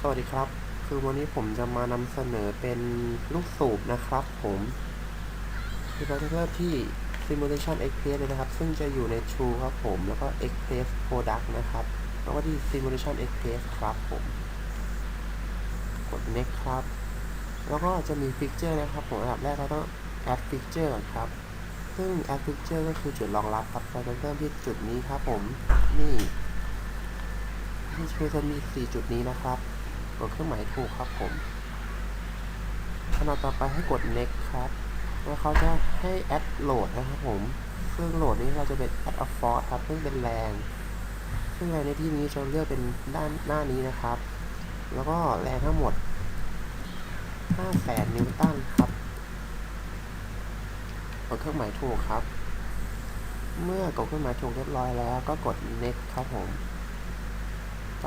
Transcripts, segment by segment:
สวัสดีครับ คือวันนี้ผมจะมานำเสนอเป็นลูกสูบนะครับผมคือเราจะเริ่มที่ Simulation Express เลยนะครับ ซึ่งจะอยู่ใน True ครับผม แล้วก็ Express Product นะครับ แล้วก็ที่ Simulation Express ครับผม กด Next ครับ แล้วก็จะมี Picture นะครับผมอันดับแรกเราต้อง Add Picture ครับ ซึ่ง Add Picture ก็คือจุดรองรับครับเราจะเริ่มที่จุดนี้ครับผม นี่ ที่คือจะมี 4 จุดนี้นะครับกดเครื่องหมายถูกครับผมขณะต่อไปให้กด next ครับแล้วเขาจะให้ add load นะครับผมซึ่องโหลดนี้เราจะเป็น add a force ครับซึ่งเป็นแรงซึ่งแรงในที่นี้จะเลือกเป็นด้านหน้านี้นะครับ แล้วก็แรงทั้งหมด 500,000นิวตันครับกดเครื่องหมายถูกครับ เมื่อกดเครื่องหมายถูกเรียบร้อยแล้ว ก็กด next ครับผม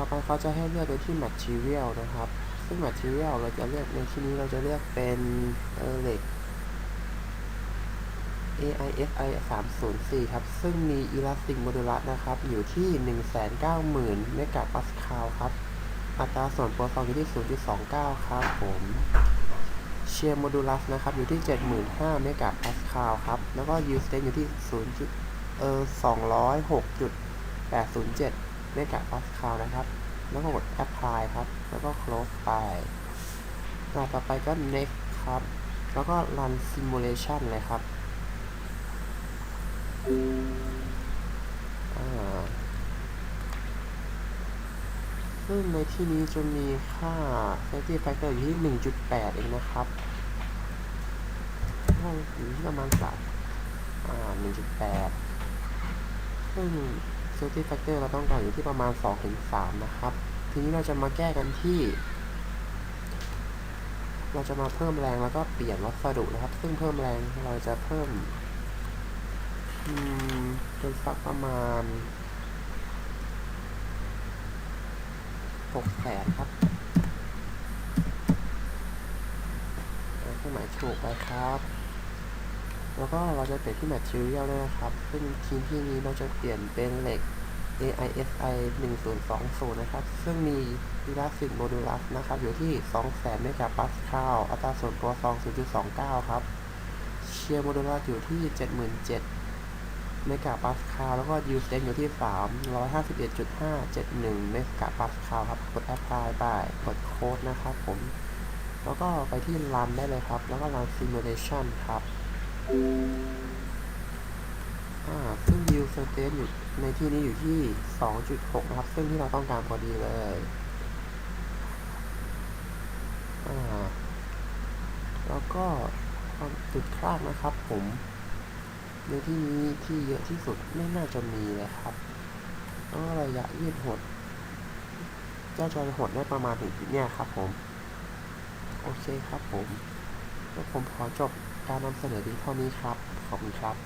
ต่อไปเขาจะให้เลือกไปที่ material นะครับ ซึ่ง material เราจะเลือกในที่นี้เราจะเลือกเป็นเหล็ก AISI 304 ครับ ซึ่งมี elastic modulus นะครับ อยู่ที่ 190,000 เมกะปาสคาลครับ อัตราส่วนโปรตอนอยู่ที่ 0.29 ครับผม shear modulus นะครับ อยู่ที่ 75,000 เมกะปาสคาลครับ แล้วก็ yield strength อยู่ที่ 0. เออ206.807 เมกะปาสคาลนะครับ แล้วก็กด apply ครับ แล้วก็ close ไปต่อไปก็ next ครับ แล้วก็ run simulation เลยครับอ่าซึ่งในที่นี้จะมีค่า safety factor อยู่ที่ 1.8 เองนะครับอยู่ที่ประมาณ3อ่า 1.8 ซึ่ง safety factor เราต้องการอยู่ที่ประมาณ 2-3 นะครับ ทีนี้เราจะมาแก้กันที่ เราจะมาเพิ่มแรงแล้วก็เปลี่ยนวัสดุนะครับ ซึ่งเพิ่มแรงเราจะเพิ่มเป็นสักประมาณหกแสนครับเครื่องหมายถูกไปครับแล้วก็เราจะเปลี่ยนที่ material ด้วยนะครับ ซึ่งทีมที่นี้เราจะเปลี่ยนเป็นเหล็ก AISI 1020 นะครับ ซึ่งมี elastic modulus นะครับ อยู่ที่ 200,000เมกะปาสคาล อัตราส่วนตัวฟอง0.29 ครับ shear modulus อยู่ที่ 77,000เมกะปาสคาล แล้วก็ yield strength อยู่ที่ 351.571 เมกะปาสคาลครับ กด apply ไปกดโค้ดนะครับผม แล้วก็ไปที่ run ได้เลยครับ แล้วก็ run simulation ครับ ซึ่ง yield strength อยู่ในที่นี้อยู่ที่ 2.6 นะครับ ซึ่งที่เราต้องการพอดีเลยแล้วก็ความจุดคลาดนะครับผม ในที่นี้ที่เยอะที่สุดไม่น่าจะมีเลยครับแล้วก็ระยะยืดหด เจ้าจอยหดได้ประมาณถึงเนี่ยครับผม โอเคครับผมแล้วผมขอจบการนำเสนอเพียงเท่านี้ครับ ขอบคุณครับ